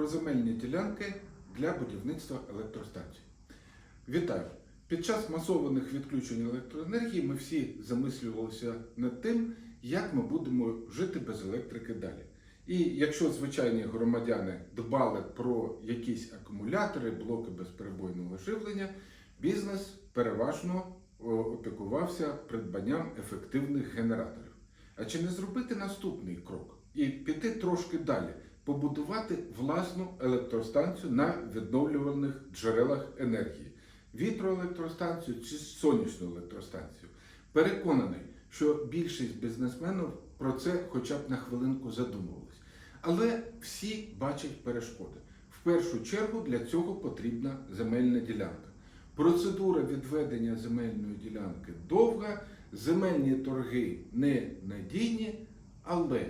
про земельні ділянки для будівництва електростанцій. Вітаю! Під час масованих відключень електроенергії ми всі замислювалися над тим, як ми будемо жити без електрики далі. І якщо звичайні громадяни дбали про якісь акумулятори, блоки безперебойного живлення, бізнес переважно опікувався придбанням ефективних генераторів. А чи не зробити наступний крок і піти трошки далі, побудувати власну електростанцію на відновлюваних джерелах енергії, вітроелектростанцію чи сонячну електростанцію? Переконаний, що більшість бізнесменів про це хоча б на хвилинку задумувались. Але всі бачать перешкоди. В першу чергу для цього потрібна земельна ділянка. Процедура відведення земельної ділянки довга, земельні торги ненадійні, але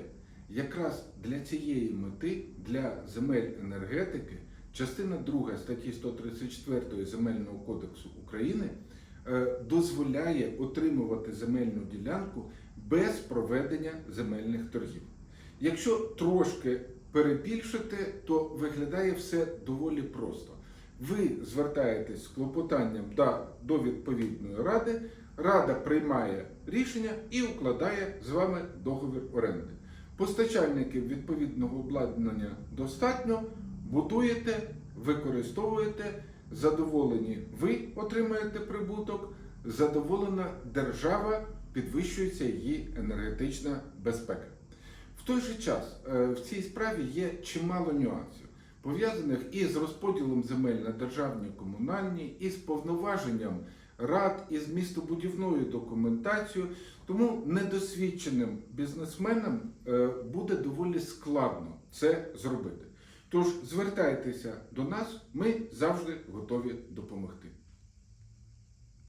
якраз для цієї мети, для земель енергетики, частина 2 статті 134 Земельного кодексу України е, дозволяє отримувати земельну ділянку без проведення земельних торгів. Якщо трошки перебільшити, то виглядає все доволі просто. Ви звертаєтесь з клопотанням до відповідної ради, рада приймає рішення і укладає з вами договір оренди. Постачальників відповідного обладнання достатньо, будуєте, використовуєте, задоволені ви отримаєте прибуток, задоволена держава, підвищується її енергетична безпека. В той же час е, в цій справі є чимало нюансів, пов'язаних із розподілом земель на державні комунальні, із повноваженням рад, із містобудівною документацією. Тому недосвідченим бізнесменам е, буде доволі складно це зробити. Тож звертайтеся до нас, ми завжди готові допомогти.